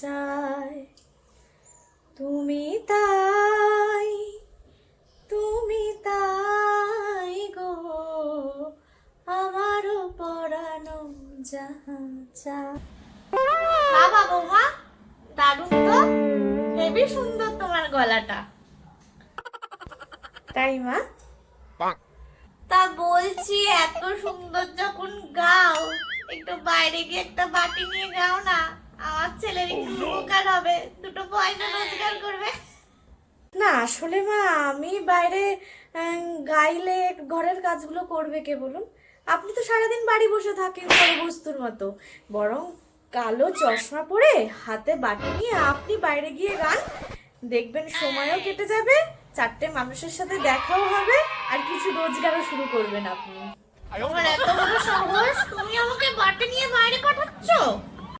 চায় তুমি তাই তুমি তাই গো। আমারও পরানো যাহা চায় বাবা বৌমা দারুণ তো। হেবি সুন্দর তোমার গলাটা। তাই মা? তা বলছি এত সুন্দর যখন গাও একটু বাইরে গিয়ে একটা বাটি নিয়ে উপকার হবে। দুটো পয়সা রোজগার করবে। না আসলে মা আমি বাইরে গাইলে ঘরের কাজগুলো করবে কে বলুন? আপনি তো সারাদিন বাড়ি বসে থাকেন বড় বস্তুর মতো। বরং কালো চশমা পরে হাতে বাটি নিয়ে আপনি বাইরে গিয়ে গান দেখবেন সময়ও কেটে যাবে চারটে মানুষের সাথে দেখাও হবে আর কিছু রোজগারও শুরু করবেন আপনি। তোমার এত বড় সাহস তুমি আমাকে বাটি